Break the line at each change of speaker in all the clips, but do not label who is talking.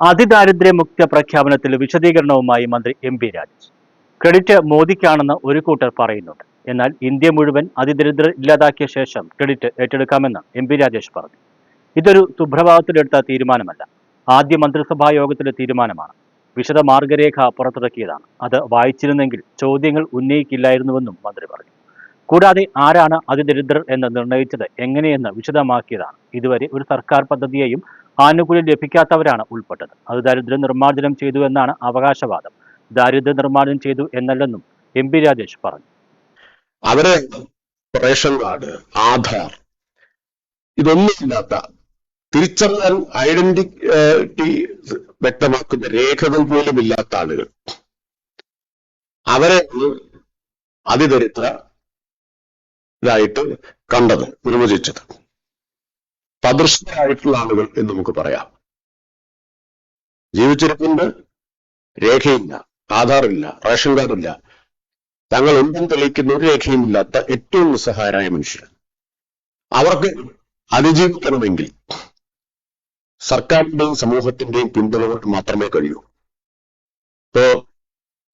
അതിദാരിദ്ര്യമുക്ത പ്രഖ്യാപനത്തിൽ വിശദീകരണവുമായി മന്ത്രി എം പി രാജേഷ്. ക്രെഡിറ്റ് മോദിക്കാണെന്ന് ഒരു കൂട്ടർ പറയുന്നുണ്ട്. എന്നാൽ ഇന്ത്യ മുഴുവൻ അതിദരിദ്രർ ഇല്ലാതാക്കിയ ശേഷം ക്രെഡിറ്റ് ഏറ്റെടുക്കാമെന്ന് എം പി രാജേഷ് പറഞ്ഞു. ഇതൊരു സുപ്രഭാതത്തിലെടുത്ത തീരുമാനമല്ല. ആദ്യ മന്ത്രിസഭാ യോഗത്തിലെ തീരുമാനമാണ്. വിശദ മാർഗരേഖ പുറത്തിറക്കിയതാണ്. അത് വായിച്ചിരുന്നെങ്കിൽ ചോദ്യങ്ങൾ ഉന്നയിക്കില്ലായിരുന്നുവെന്നും മന്ത്രി പറഞ്ഞു. കൂടാതെ ആരാണ് അതിദരിദ്രർ എന്ന് നിർണയിച്ചത് എങ്ങനെയെന്ന് വിശദമാക്കിയതാണ്. ഇതുവരെ ഒരു സർക്കാർ പദ്ധതിയെയും ആനുകൂല്യം ലഭിക്കാത്തവരാണ് ഉൾപ്പെട്ടത്. അത് ദാരിദ്ര്യ നിർമ്മാർജനം ചെയ്തു എന്നാണ് അവകാശവാദം. ദാരിദ്ര്യ നിർമ്മാർജനം ചെയ്തു എന്നല്ലെന്നും എം പി രാജേഷ് പറഞ്ഞു.
അവരെ റേഷൻ കാർഡ് ആധാർ ഇതൊന്നുമില്ലാത്ത തിരിച്ചറിയാൻ ഐഡന്റിറ്റി വ്യക്തമാക്കുന്ന രേഖകൾ പോലും ഇല്ലാത്ത ആളുകൾ. അവരെ അതിദരിദ്ര ഇതായിട്ട് കണ്ടത് നിർവചിച്ചത് സദൃശരായിട്ടുള്ള ആളുകൾ എന്ന് നമുക്ക് പറയാം. ജീവിച്ചിരിപ്പുണ്ട് രേഖയില്ല ആധാറില്ല റേഷൻ കാർഡില്ല. തങ്ങൾ എന്തും തെളിയിക്കുന്ന ഒരു രേഖയുമില്ലാത്ത ഏറ്റവും നിസ്സഹായരായ മനുഷ്യർ. അവർക്ക് അതിജീവിക്കണമെങ്കിൽ സർക്കാരിന്റെയും സമൂഹത്തിന്റെയും പിന്തുണ കൊണ്ട് മാത്രമേ കഴിയൂ. ഇപ്പോ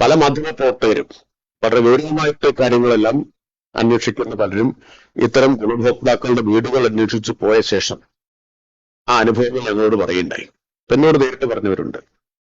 പല മാധ്യമ പ്രവർത്തകരും വളരെ ഗൗരവമായിട്ട് കാര്യങ്ങളെല്ലാം അന്വേഷിക്കുന്ന പലരും ഇത്തരം ഗുണഭോക്താക്കളുടെ വീടുകൾ അന്വേഷിച്ചു പോയ ശേഷം ആ അനുഭവങ്ങൾ ഞങ്ങളോട് പറയുണ്ടായി എന്നോട് നേരിട്ട് പറഞ്ഞവരുണ്ട്.